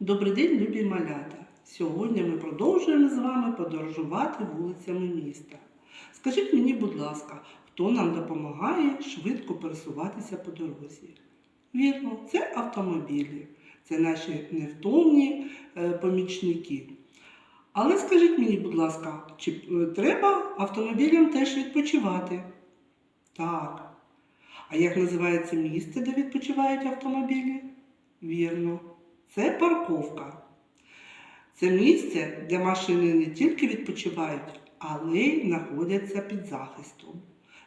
Добрий день, любі малята! Сьогодні ми продовжуємо з вами подорожувати вулицями міста. Скажіть мені, будь ласка, хто нам допомагає швидко пересуватися по дорозі? Вірно, це автомобілі, це наші невтомні е, помічники. Але скажіть мені, будь ласка, чи е, треба автомобілям теж відпочивати? Так. А як називається місце, де відпочивають автомобілі? Вірно, це парковка. Це місце, де машини не тільки відпочивають, але й знаходяться під захистом.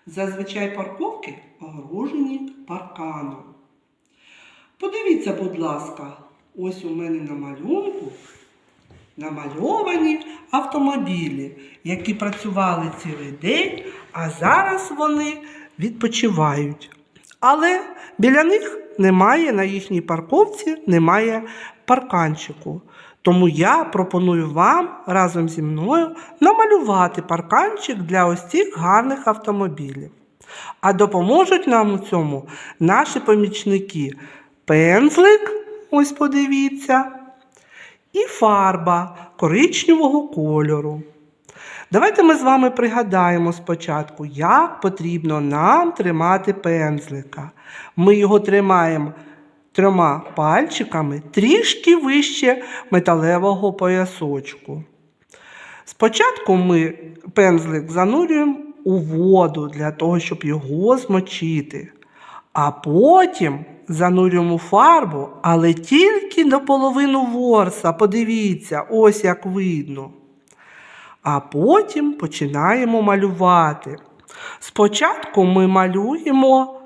Зазвичай парковки огорожені парканом. Подивіться, будь ласка, ось у мене на малюнку намальовані автомобілі, які працювали цілий день, а зараз вони відпочивають. Але біля них немає на їхній парковці, немає парканчику. Тому я пропоную вам разом зі мною намалювати парканчик для ось цих гарних автомобілів. А допоможуть нам у цьому наші помічники. Пензлик, ось подивіться, і фарба коричневого кольору. Давайте ми з вами пригадаємо спочатку, як потрібно нам тримати пензлика. Ми його тримаємо трьома пальчиками трішки вище металевого поясочку. Спочатку ми пензлик занурюємо у воду для того, щоб його змочити. А потім занурюємо фарбу, але тільки до половину ворса. Подивіться, ось як видно. А потім починаємо малювати. Спочатку ми малюємо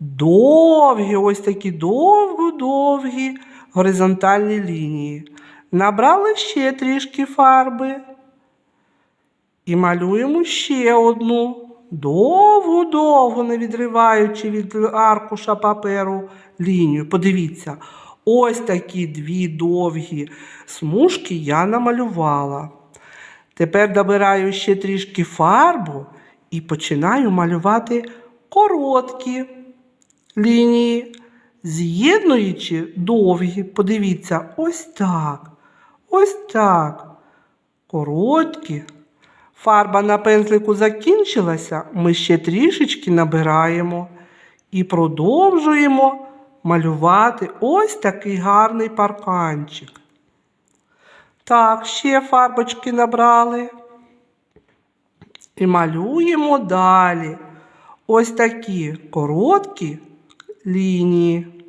довгі, ось такі довгі-довгі горизонтальні лінії. Набрали ще трішки фарби. І малюємо ще одну довгу-довгу, не відриваючи від аркуша паперу лінію. Подивіться, ось такі дві довгі смужки я намалювала. Тепер добираю ще трішки фарбу і починаю малювати короткі лінії, з'єднуючи довгі. Подивіться, ось так. Ось так. Короткі. Фарба на пензлику закінчилася, ми ще трішечки набираємо і продовжуємо малювати ось такий гарний парканчик. Так, ще фарбочки набрали. І малюємо далі. Ось такі короткі лінії.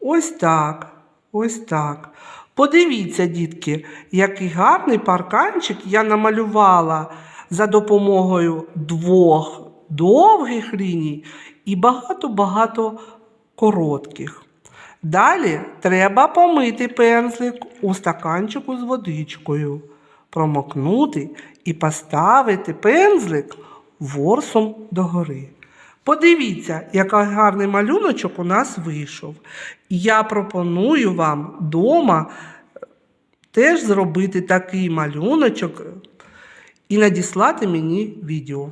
Ось так. Ось так. Подивіться, дітки, який гарний парканчик я намалювала за допомогою двох довгих ліній і багато-багато коротких. Далі треба помити пензлик у стаканчику з водичкою, промокнути і поставити пензлик ворсом догори. Подивіться, який гарний малюночок у нас вийшов. Я пропоную вам вдома теж зробити такий малюночок і надіслати мені відео.